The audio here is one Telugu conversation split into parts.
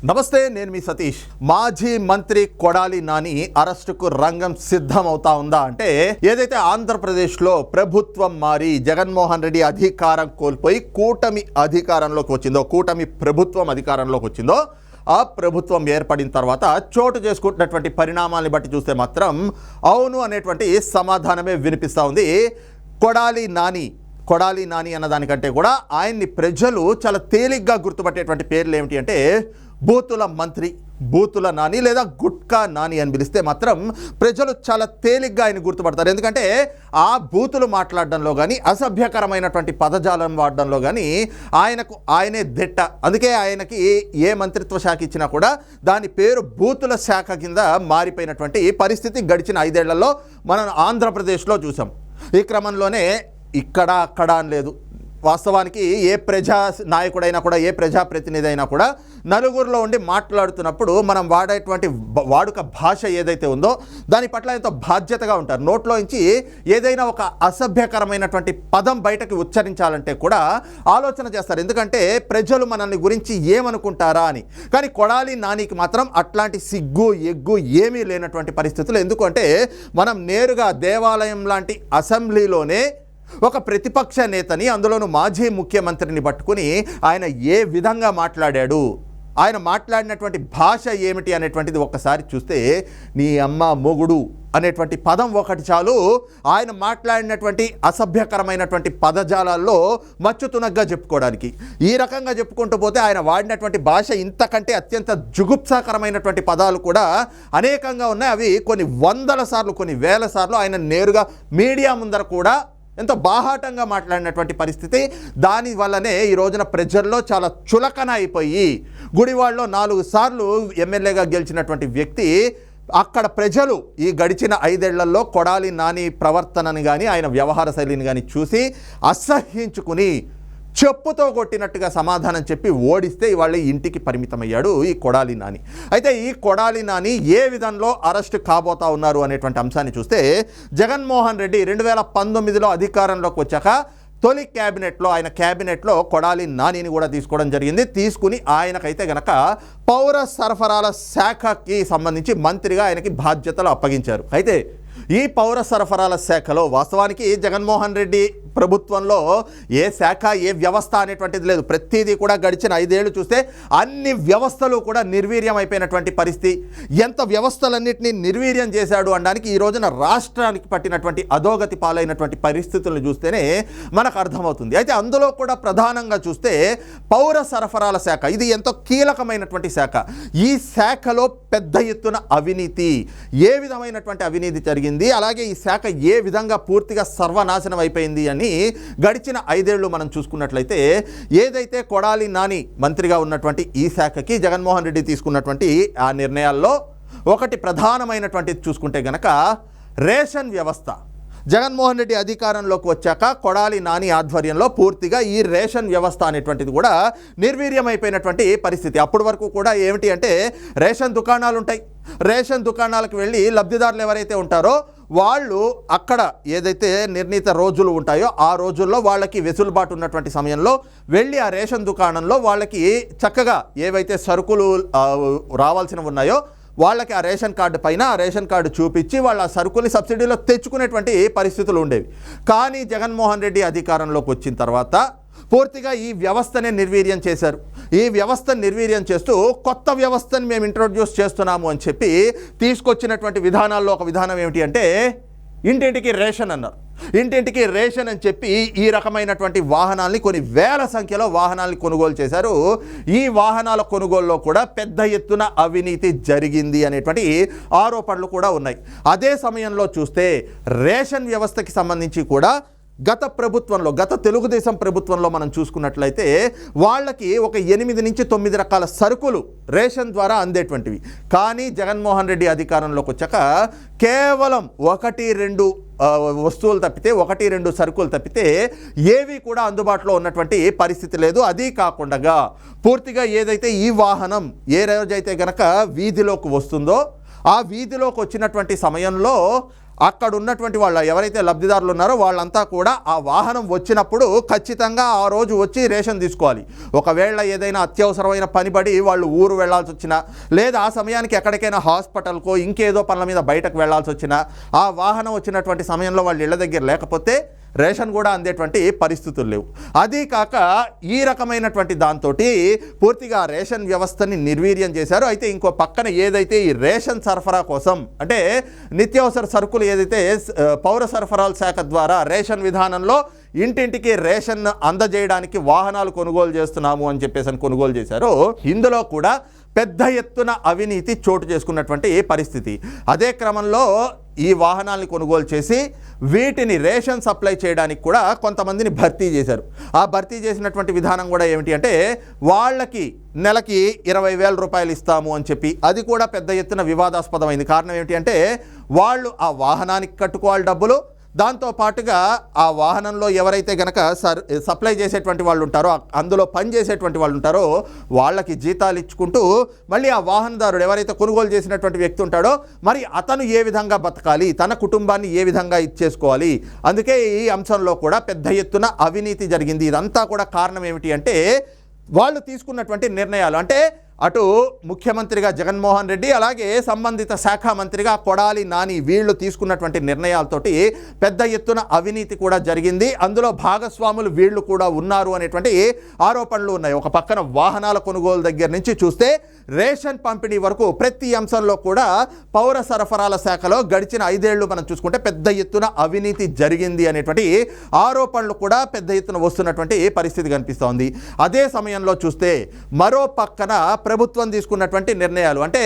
నమస్తే నేను మీ సతీష్. మాజీ మంత్రి కొడాలి నాని అరెస్టుకు రంగం సిద్ధమవుతా ఉందా అంటే ఏదైతే ఆంధ్రప్రదేశ్లో ప్రభుత్వం మారి జగన్మోహన్ రెడ్డి అధికారం కోల్పోయి కూటమి అధికారంలోకి వచ్చిందో కూటమి ప్రభుత్వం అధికారంలోకి వచ్చిందో ఆ ప్రభుత్వం ఏర్పడిన తర్వాత చోటు చేసుకుంటున్నటువంటి పరిణామాలను బట్టి చూస్తే మాత్రం అవును అనేటువంటి సమాధానమే వినిపిస్తూ ఉంది. కొడాలి నాని కొడాలి నాని అన్న దానికంటే కూడా ఆయన్ని ప్రజలు చాలా తేలిగ్గా గుర్తుపట్టేటువంటి పేర్లు ఏమిటి అంటే బూతుల మంత్రి బూతుల నాని లేదా గుట్కా నాని అని పిలిస్తే మాత్రం ప్రజలు చాలా తేలిగ్గా ఆయన గుర్తుపడతారు. ఎందుకంటే ఆ బూతులు మాట్లాడడంలో కానీ అసభ్యకరమైనటువంటి పదజాలం వాడడంలో కానీ ఆయనకు ఆయనే దిట్ట. అందుకే ఆయనకి ఏ మంత్రిత్వ శాఖ ఇచ్చినా కూడా దాని పేరు బూతుల శాఖ కింద మారిపోయినటువంటి పరిస్థితి గడిచిన ఐదేళ్ళలో మనం ఆంధ్రప్రదేశ్లో చూసాం. ఈ క్రమంలోనే ఇక్కడ అక్కడ అని లేదు. వాస్తవానికి ఏ ప్రజా నాయకుడైనా కూడా ఏ ప్రజాప్రతినిధి అయినా కూడా నలుగురిలో ఉండి మాట్లాడుతున్నప్పుడు మనం వాడేటువంటి వాడుక భాష ఏదైతే ఉందో దాని పట్ల ఎంతో బాధ్యతగా ఉంటారు. నోట్లోంచి ఏదైనా ఒక అసభ్యకరమైనటువంటి పదం బయటకు ఉచ్చరించాలంటే కూడా ఆలోచన చేస్తారు. ఎందుకంటే ప్రజలు మనల్ని గురించి ఏమనుకుంటారా అని. కానీ కొడాలి నానికి మాత్రం అట్లాంటి సిగ్గు ఎగ్గు ఏమీ లేనటువంటి పరిస్థితులు. ఎందుకంటే మనం నేరుగా దేవాలయం లాంటి అసెంబ్లీలోనే ఒక ప్రతిపక్ష నేతని అందులోనూ మాజీ ముఖ్యమంత్రిని పట్టుకుని ఆయన ఏ విధంగా మాట్లాడాడు? ఆయన మాట్లాడినటువంటి భాష ఏమిటి అనేటువంటిది ఒక్కసారి చూస్తే నీ అమ్మ మొగుడు అనేటువంటి పదం ఒకటి చాలు. ఆయన మాట్లాడినటువంటి అసభ్యకరమైనటువంటి పదజాలాల్లో మచ్చుతునగ్గా చెప్పుకోవడానికి. ఈ రకంగా చెప్పుకుంటూ పోతే ఆయన వాడినటువంటి భాష ఇంతకంటే అత్యంత జుగుప్సాకరమైనటువంటి పదాలు కూడా అనేకంగా ఉన్నాయి. అవి కొన్ని వందల సార్లు కొన్ని వేల సార్లు ఆయన నేరుగా మీడియా ముందర కూడా ఎంతో బాహాటంగా మాట్లాడినటువంటి పరిస్థితి. దాని వల్లనే ఈ రోజున ప్రజల్లో చాలా చులకన అయిపోయి గుడివాడలో నాలుగు సార్లు ఎమ్మెల్యేగా గెలిచినటువంటి వ్యక్తి అక్కడ ప్రజలు ఈ గడిచిన ఐదేళ్ళలో కొడాలి నాని ప్రవర్తనని కానీ ఆయన వ్యవహార శైలిని కానీ చూసి అసహ్యించుకుని చెప్పుతో కొట్టినట్టుగా సమాధానం చెప్పి ఓడిస్తే ఇవాళ ఇంటికి పరిమితమయ్యాడు ఈ కొడాలి నాని. అయితే ఈ కొడాలి నాని ఏ విధంలో అరెస్ట్ కాబోతా ఉన్నారు అనేటువంటి అంశాన్ని చూస్తే జగన్మోహన్ రెడ్డి రెండు వేల పంతొమ్మిదిలో అధికారంలోకి వచ్చాక తొలి క్యాబినెట్లో ఆయన క్యాబినెట్లో కొడాలి నానిని కూడా తీసుకోవడం జరిగింది. తీసుకుని ఆయనకైతే గనక పౌర సరఫరాల శాఖకి సంబంధించి మంత్రిగా ఆయనకి బాధ్యతలు అప్పగించారు. అయితే ఈ పౌర సరఫరాల శాఖలో వాస్తవానికి జగన్మోహన్ రెడ్డి ప్రభుత్వంలో ఏ శాఖ ఏ వ్యవస్థ అనేటువంటిది లేదు. ప్రతిదీ కూడా గడిచిన ఐదేళ్ళు చూస్తే అన్ని వ్యవస్థలు కూడా నిర్వీర్యం అయిపోయినటువంటి పరిస్థితి. ఎంత వ్యవస్థలన్నింటినీ నిర్వీర్యం చేశాడు అనడానికి ఈ రోజున రాష్ట్రానికి పట్టినటువంటి అధోగతి పాలైనటువంటి పరిస్థితులను చూస్తేనే మనకు అర్థమవుతుంది. అయితే అందులో కూడా ప్రధానంగా చూస్తే పౌర సరఫరాల శాఖ ఇది ఎంతో కీలకమైనటువంటి శాఖ. ఈ శాఖలో పెద్ద ఎత్తున అవినీతి. ఏ విధమైనటువంటి అవినీతి జరిగింది? అలాగే ఈ శాఖ ఏ విధంగా పూర్తిగా సర్వనాశనం అయిపోయింది అని గడిచిన ఐదేళ్ళు మనం చూసుకున్నట్లయితే ఏదైతే కొడాలి నాని మంత్రిగా ఉన్నటువంటి ఈ శాఖకి జగన్మోహన్ రెడ్డి తీసుకున్నటువంటి ఆ నిర్ణయాల్లో ఒకటి ప్రధానమైనటువంటిది చూసుకుంటే గనక రేషన్ వ్యవస్థ. జగన్మోహన్ రెడ్డి అధికారంలోకి వచ్చాక కొడాలి నాని ఆధ్వర్యంలో పూర్తిగా ఈ రేషన్ వ్యవస్థ అనేటువంటిది కూడా నిర్వీర్యమైపోయినటువంటి పరిస్థితి. అప్పటి వరకు కూడా ఏమిటి అంటే రేషన్ దుకాణాలు ఉంటాయి. రేషన్ దుకాణాలకు వెళ్ళి లబ్ధిదారులు ఎవరైతే ఉంటారో వాళ్ళు అక్కడ ఏదైతే నిర్ణీత రోజులు ఉంటాయో ఆ రోజుల్లో వాళ్ళకి వెసులుబాటు ఉన్నటువంటి సమయంలో వెళ్ళి ఆ రేషన్ దుకాణంలో వాళ్ళకి చక్కగా ఏవైతే సరుకులు రావాల్సినవి ఉన్నాయో వాళ్ళకి ఆ రేషన్ కార్డు పైన ఆ రేషన్ కార్డు చూపించి వాళ్ళ ఆ సరుకుని సబ్సిడీలో తెచ్చుకునేటువంటి పరిస్థితులు ఉండేవి. కానీ జగన్మోహన్ రెడ్డి అధికారంలోకి వచ్చిన తర్వాత పూర్తిగా ఈ వ్యవస్థనే నిర్వీర్యం చేశారు. ఈ వ్యవస్థను నిర్వీర్యం చేస్తూ కొత్త వ్యవస్థను మేము ఇంట్రొడ్యూస్ చేస్తున్నాము అని చెప్పి తీసుకొచ్చినటువంటి విధానాల్లో ఒక విధానం ఏమిటి అంటే ఇంటింటికి రేషన్ అన్నారు. ఇంటింటికి రేషన్ అని చెప్పి ఈ రకమైనటువంటి వాహనాల్ని కొన్ని వేల సంఖ్యలో వాహనాల్ని కొనుగోలు చేశారు. ఈ వాహనాల కొనుగోలులో కూడా పెద్ద ఎత్తున అవినీతి జరిగింది అనేటువంటి ఆరోపణలు కూడా ఉన్నాయి. అదే సమయంలో చూస్తే రేషన్ వ్యవస్థకి సంబంధించి కూడా గత ప్రభుత్వంలో గత తెలుగుదేశం ప్రభుత్వంలో మనం చూసుకున్నట్లయితే వాళ్ళకి ఒక ఎనిమిది నుంచి తొమ్మిది రకాల సరుకులు రేషన్ ద్వారా అందేటువంటివి. కానీ జగన్మోహన్ రెడ్డి అధికారంలోకి వచ్చాక కేవలం ఒకటి రెండు వస్తువులు తప్పితే ఒకటి రెండు సరుకులు తప్పితే ఏవి కూడా అందుబాటులో ఉన్నటువంటి పరిస్థితి లేదు. అది కాకుండా పూర్తిగా ఏదైతే ఈ వాహనం ఏ రోజైతే గనక వీధిలోకి వస్తుందో ఆ వీధిలోకి వచ్చినటువంటి సమయంలో అక్కడ ఉన్నటువంటి వాళ్ళ ఎవరైతే లబ్ధిదారులు ఉన్నారో వాళ్ళంతా కూడా ఆ వాహనం వచ్చినప్పుడు ఖచ్చితంగా ఆ రోజు వచ్చి రేషన్ తీసుకోవాలి. ఒకవేళ ఏదైనా అత్యవసరమైన పని పడి వాళ్ళు ఊరు వెళ్ళాల్సి వచ్చినా లేదా ఆ సమయానికి ఎక్కడికైనా హాస్పిటల్కో ఇంకేదో పనుల మీద బయటకు వెళ్ళాల్సి వచ్చినా ఆ వాహనం వచ్చినటువంటి సమయంలో వాళ్ళు ఇళ్ళ దగ్గర లేకపోతే రేషన్ కూడా అందేటువంటి పరిస్థితులు లేవు. అది కాక ఈ రకమైనటువంటి దాంతో పూర్తిగా రేషన్ వ్యవస్థని నిర్వీర్యం చేశారు. అయితే ఇంకో పక్కన ఏదైతే ఈ రేషన్ సరఫరా కోసం అంటే నిత్యావసర సరుకులు ఏదైతే పౌర సరఫరాల శాఖ ద్వారా రేషన్ విధానంలో ఇంటింటికి రేషన్ అందజేయడానికి వాహనాలు కొనుగోలు చేస్తున్నాము అని చెప్పేసి అని కొనుగోలు చేశారు ఇందులో కూడా పెద్ద ఎత్తున అవినీతి చోటు చేసుకున్నటువంటి పరిస్థితి? అదే క్రమంలో ఈ వాహనాల్ని కొనుగోలు చేసి వీటిని రేషన్ సప్లై చేయడానికి కూడా కొంతమందిని భర్తీ చేశారు. ఆ భర్తీ చేసినటువంటి విధానం కూడా ఏమిటి అంటే వాళ్ళకి నెలకి ఇరవై వేల రూపాయలు ఇస్తాము అని చెప్పి అది కూడా పెద్ద ఎత్తున వివాదాస్పదమైంది. కారణం ఏమిటి అంటే వాళ్ళు ఆ వాహనానికి కట్టుకోవాలి డబ్బులు దాంతో పాటుగా ఆ వాహనంలో ఎవరైతే గనక సర్ సప్లై చేసేటువంటి వాళ్ళు ఉంటారో అందులో పని చేసేటువంటి వాళ్ళు ఉంటారో వాళ్ళకి జీతాలు ఇచ్చుకుంటూ మళ్ళీ ఆ వాహనదారుడు ఎవరైతే కొనుగోలు చేసినటువంటి వ్యక్తి ఉంటాడో మరి అతను ఏ విధంగా బతకాలి తన కుటుంబాన్ని ఏ విధంగా ఇచ్చేసుకోవాలి అందుకే ఈ అంశంలో కూడా పెద్ద ఎత్తున అవినీతి జరిగింది. ఇదంతా కూడా కారణం ఏమిటి అంటే వాళ్ళు తీసుకున్నటువంటి నిర్ణయాలు. అంటే అటు ముఖ్యమంత్రిగా జగన్మోహన్ రెడ్డి అలాగే సంబంధిత శాఖ మంత్రిగా కొడాలి నాని వీళ్ళు తీసుకున్నటువంటి నిర్ణయాలతోటి పెద్ద ఎత్తున అవినీతి కూడా జరిగింది. అందులో భాగస్వాములు వీళ్ళు కూడా ఉన్నారు అనేటువంటి ఆరోపణలు ఉన్నాయి. ఒక పక్కన వాహనాల కొనుగోలు దగ్గర నుంచి చూస్తే రేషన్ పంపిణీ వరకు ప్రతి అంశంలో కూడా పౌర సరఫరాల శాఖలో గడిచిన ఐదేళ్ళు మనం చూసుకుంటే పెద్ద ఎత్తున అవినీతి జరిగింది అనేటువంటి ఆరోపణలు కూడా పెద్ద ఎత్తున వస్తున్నటువంటి పరిస్థితి కనిపిస్తోంది. అదే సమయంలో చూస్తే మరో పక్కన ప్రభుత్వం తీసుకున్నటువంటి నిర్ణయాలు. అంటే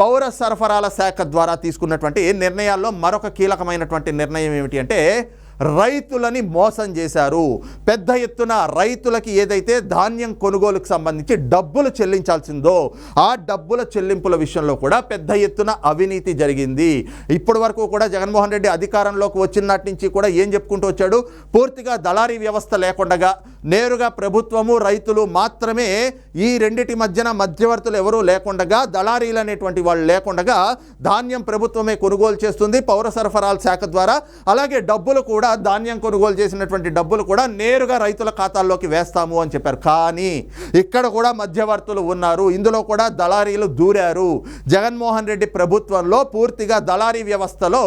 పౌర సరఫరాల శాఖ ద్వారా తీసుకున్నటువంటి నిర్ణయాల్లో మరొక కీలకమైనటువంటి నిర్ణయం ఏమిటి అంటే రైతులని మోసం చేశారు. పెద్ద ఎత్తున రైతులకి ఏదైతే ధాన్యం కొనుగోలుకు సంబంధించి డబ్బులు చెల్లించాల్సిందో ఆ డబ్బుల చెల్లింపుల విషయంలో కూడా పెద్ద ఎత్తున అవినీతి జరిగింది. ఇప్పటి వరకు కూడా జగన్మోహన్ రెడ్డి అధికారంలోకి వచ్చినటి నుంచి కూడా ఏం చెప్పుకుంటూ వచ్చాడు? పూర్తిగా దళారీ వ్యవస్థ లేకుండా నేరుగా ప్రభుత్వము రైతులు మాత్రమే ఈ రెండిటి మధ్యన మధ్యవర్తులు ఎవరూ లేకుండగా దళారీలు అనేటువంటి వాళ్ళు లేకుండగా ధాన్యం ప్రభుత్వమే కొనుగోలు చేస్తుంది పౌర సరఫరాల శాఖ ద్వారా. అలాగే డబ్బులు కూడా ధాన్యం కొనుగోలు చేసినటువంటి డబ్బులు కూడా నేరుగా రైతుల ఖాతాల్లోకి వేస్తాము అని చెప్పారు. కానీ ఇక్కడ కూడా మధ్యవర్తులు ఉన్నారు. ఇందులో కూడా దళారీలు దూరారు. జగన్మోహన్ రెడ్డి ప్రభుత్వంలో పూర్తిగా దళారీ వ్యవస్థలో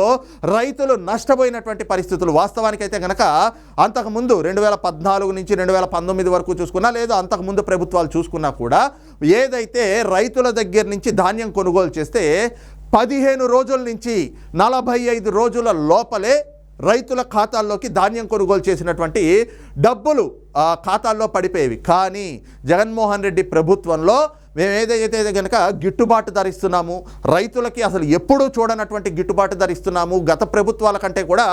రైతులు నష్టపోయినటువంటి పరిస్థితులు వాస్తవానికైతే కనుక అంతకుముందు రెండు వేల పద్నాలుగు నుంచి రెండు వేల పంతొమ్మిది వరకు చూసుకున్నా లేదా అంతకుముందు ప్రభుత్వాలు చూసుకున్నా కూడా ఏదైతే రైతుల దగ్గర నుంచి ధాన్యం కొనుగోలు చేస్తే పదిహేను రోజుల నుంచి నలభై ఐదు రోజుల లోపలే రైతుల ఖాతాల్లోకి ధాన్యం కొనుగోలు చేసినటువంటి డబ్బులు ఆ ఖాతాల్లో పడిపోయేవి. కానీ జగన్మోహన్ రెడ్డి ప్రభుత్వంలో మేము ఏదైతే కనుక గిట్టుబాటు ధర ఇస్తున్నాము రైతులకి అసలు ఎప్పుడూ చూడనటువంటి గిట్టుబాటు ధర ఇస్తున్నాము గత ప్రభుత్వాల కంటే కూడా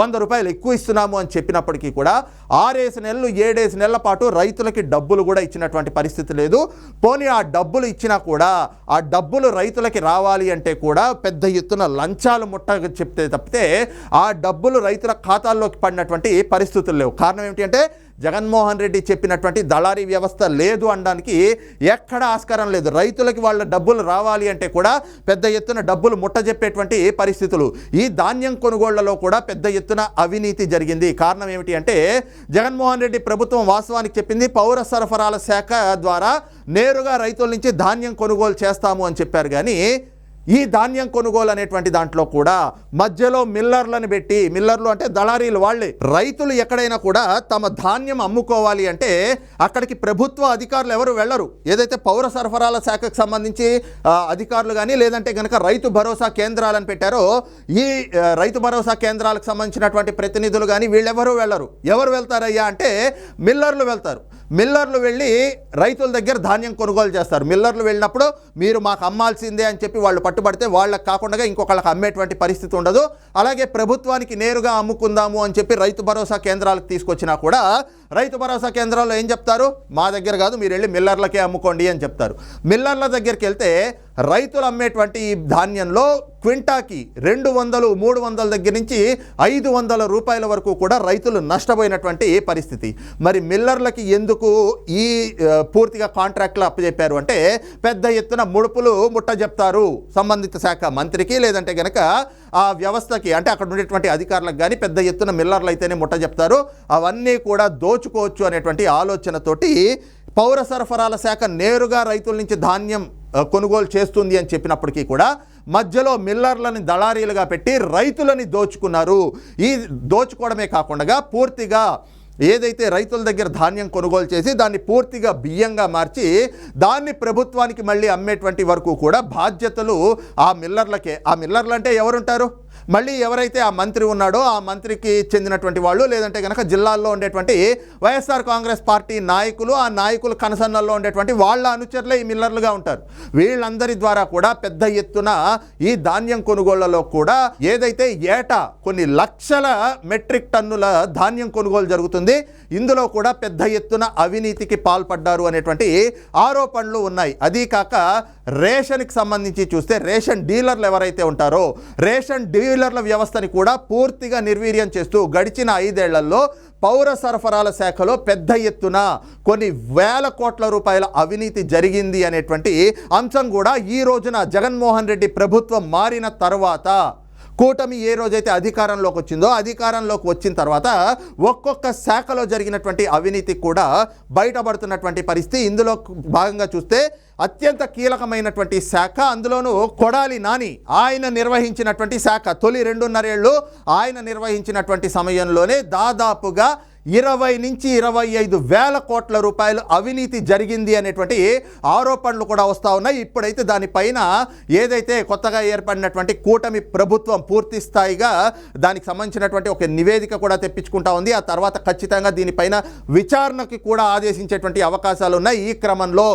వంద రూపాయలు ఎక్కువ ఇస్తున్నాము అని చెప్పినప్పటికీ కూడా ఆరేసి నెలలు ఏడేసి నెలల పాటు రైతులకి డబ్బులు కూడా ఇచ్చినటువంటి పరిస్థితి లేదు. పోనీ ఆ డబ్బులు ఇచ్చినా కూడా ఆ డబ్బులు రైతులకి రావాలి అంటే కూడా పెద్ద ఎత్తున లంచాలు ముట్ట చెప్తే తప్పితే ఆ డబ్బులు రైతుల ఖాతాల్లోకి పడినటువంటి పరిస్థితులు లేవు. కారణం ఏమిటి అంటే జగన్మోహన్ రెడ్డి చెప్పినటువంటి దళారీ వ్యవస్థ లేదు అనడానికి ఎక్కడ ఆస్కారం లేదు. రైతులకి వాళ్ళ డబ్బులు రావాలి అంటే కూడా పెద్ద ఎత్తున డబ్బులు ముట్టజెప్పేటువంటి పరిస్థితులు. ఈ ధాన్యం కొనుగోళ్ళలో కూడా పెద్ద ఎత్తున అవినీతి జరిగింది. కారణం ఏమిటి అంటే జగన్మోహన్ రెడ్డి ప్రభుత్వం వాస్తవానికి చెప్పింది పౌర సరఫరాల శాఖ ద్వారా నేరుగా రైతుల నుంచి ధాన్యం కొనుగోలు చేస్తాము అని చెప్పారు. కానీ ఈ ధాన్యం కొనుగోలు అనేటువంటి దాంట్లో కూడా మధ్యలో మిల్లర్లను పెట్టి మిల్లర్లు అంటే దళారీలు వాళ్ళే రైతులు ఎక్కడైనా కూడా తమ ధాన్యం అమ్ముకోవాలి అంటే అక్కడికి ప్రభుత్వ అధికారులు ఎవరు వెళ్ళరు. ఏదైతే పౌర సరఫరాల శాఖకు సంబంధించి అధికారులు కానీ లేదంటే కనుక రైతు భరోసా కేంద్రాలను పెట్టారో ఈ రైతు భరోసా కేంద్రాలకు సంబంధించినటువంటి ప్రతినిధులు కానీ వీళ్ళెవరూ వెళ్ళరు. ఎవరు వెళ్తారయ్యా అంటే మిల్లర్లు వెళ్తారు. మిల్లర్లు వెళ్ళి రైతుల దగ్గర ధాన్యం కొనుగోలు చేస్తారు. మిల్లర్లు వెళ్ళినప్పుడు మీరు మాకు అమ్మాల్సిందే అని చెప్పి వాళ్ళు పట్టుబడితే వాళ్ళకి కాకుండా ఇంకొకళ్ళకి అమ్మేటువంటి పరిస్థితి ఉండదు. అలాగే ప్రభుత్వానికి నేరుగా అమ్ముకుందాము అని చెప్పి రైతు భరోసా కేంద్రాలకు తీసుకొచ్చినా కూడా రైతు భరోసా కేంద్రాల్లో ఏం చెప్తారు? మా దగ్గర కాదు మీరు వెళ్ళి మిల్లర్లకే అమ్ముకోండి అని చెప్తారు. మిల్లర్ల దగ్గరికి వెళ్తే రైతులు అమ్మేటువంటి ఈ ధాన్యంలో క్వింటాకి రెండు వందలు మూడు వందల దగ్గర నుంచి ఐదు వందల రూపాయల వరకు కూడా రైతులు నష్టపోయినటువంటి పరిస్థితి. మరి మిల్లర్లకి ఎందుకు ఈ పూర్తిగా కాంట్రాక్ట్లు అప్పచెప్పారు అంటే పెద్ద ఎత్తున ముడుపులు ముట్ట చెప్తారు సంబంధిత శాఖ మంత్రికి లేదంటే కనుక ఆ వ్యవస్థకి అంటే అక్కడ ఉండేటువంటి అధికారులకు కానీ పెద్ద ఎత్తున మిల్లర్లు అయితేనే ముట్ట చెప్తారు. అవన్నీ కూడా దోచుకోవచ్చు అనేటువంటి ఆలోచనతోటి పౌర సరఫరాల శాఖ నేరుగా రైతుల నుంచి ధాన్యం కొనుగోలు చేస్తుంది అని చెప్పినప్పటికీ కూడా మధ్యలో మిల్లర్లని దళారీలుగా పెట్టి రైతులని దోచుకున్నారు. ఈ దోచుకోవడమే కాకుండా పూర్తిగా ఏదైతే రైతుల దగ్గర ధాన్యం కొనుగోలు చేసి దాన్ని పూర్తిగా బియ్యంగా మార్చి దాన్ని ప్రభుత్వానికి మళ్ళీ అమ్మేటువంటి వరకు కూడా బాధ్యతలు ఆ మిల్లర్లకే. ఆ మిల్లర్లు అంటే ఎవరుంటారు? మళ్ళీ ఎవరైతే ఆ మంత్రి ఉన్నాడో ఆ మంత్రికి చెందినటువంటి వాళ్ళు లేదంటే కనుక జిల్లాల్లో ఉండేటువంటి వైఎస్ఆర్ కాంగ్రెస్ పార్టీ నాయకులు ఆ నాయకులు కనసన్నల్లో ఉండేటువంటి వాళ్ళ అనుచరులే ఈ మిల్లర్లుగా ఉంటారు. వీళ్ళందరి ద్వారా కూడా పెద్ద ఎత్తున ఈ ధాన్యం కొనుగోళ్ళలో కూడా ఏదైతే ఏటా కొన్ని లక్షల మెట్రిక్ టన్నుల ధాన్యం కొనుగోలు జరుగుతుంది ఇందులో కూడా పెద్ద ఎత్తున అవినీతికి పాల్పడ్డారు అనేటువంటి ఆరోపణలు ఉన్నాయి. అదీ కాక రేషన్కి సంబంధించి చూస్తే రేషన్ డీలర్లు ఎవరైతే ఉంటారో రేషన్ డీలర్ డీలర్ల వ్యవస్థని కూడా పూర్తిగా నిర్వీర్యం చేస్తూ గడిచిన ఐదేళ్ళలో పౌర సరఫరాల శాఖలో పెద్ద ఎత్తున కొన్ని వేల కోట్ల రూపాయల అవినీతి జరిగింది అనేటువంటి అంశం కూడా ఈ రోజున జగన్మోహన్ రెడ్డి ప్రభుత్వం మారిన తర్వాత కూటమి ఏ రోజైతే అధికారంలోకి వచ్చిందో అధికారంలోకి వచ్చిన తర్వాత ఒక్కొక్క శాఖలో జరిగినటువంటి అవినీతి కూడా బయటపడుతున్నటువంటి పరిస్థితి. ఇందులో భాగంగా చూస్తే అత్యంత కీలకమైనటువంటి శాఖ అందులోనూ కొడాలి నాని ఆయన నిర్వహించినటువంటి శాఖ. తొలి రెండున్నరేళ్ళు ఆయన నిర్వహించినటువంటి సమయంలోనే దాదాపుగా ఇరవై నుంచి ఇరవై ఐదు వేల కోట్ల రూపాయలు అవినీతి జరిగింది అనేటువంటి ఆరోపణలు కూడా వస్తూ ఉన్నాయి. ఇప్పుడైతే దానిపైన ఏదైతే కొత్తగా ఏర్పడినటువంటి కూటమి ప్రభుత్వం పూర్తి స్థాయిగా దానికి సంబంధించినటువంటి ఒక నివేదిక కూడా తెప్పించుకుంటా ఉంది. ఆ తర్వాత ఖచ్చితంగా దీనిపైన విచారణకి కూడా ఆదేశించేటువంటి అవకాశాలు ఉన్నాయి. ఈ క్రమంలో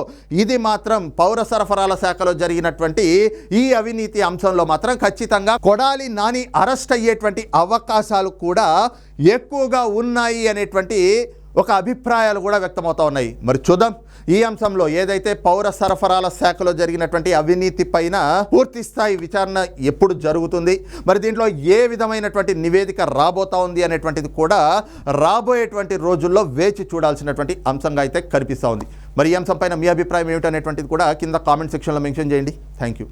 ఇది మాత్రం పౌర సరఫరాల శాఖలో జరిగినటువంటి ఈ అవినీతి అంశంలో మాత్రం ఖచ్చితంగా కొడాలి నాని అరెస్ట్ అయ్యేటువంటి అవకాశాలు కూడా ఎక్కువగా ఉన్నాయి అనేటువంటి ఒక అభిప్రాయాలు కూడా వ్యక్తమవుతా ఉన్నాయి. మరి చూద్దాం. ఈ అంశంలో ఏదైతే పౌర సరఫరాల శాఖలో జరిగినటువంటి అవినీతి పైన పూర్తి స్థాయి విచారణ ఎప్పుడు జరుగుతుంది? మరి దీంట్లో ఏ విధమైనటువంటి నివేదిక రాబోతా ఉంది అనేటువంటిది కూడా రాబోయేటువంటి రోజుల్లో వేచి చూడాల్సినటువంటి అంశంగా అయితే కనిపిస్తూ ఉంది. మరి ఈ అంశం పైన మీ అభిప్రాయం ఏమిటనేటువంటిది కూడా కింద కామెంట్ సెక్షన్లో మెన్షన్ చేయండి. Thank you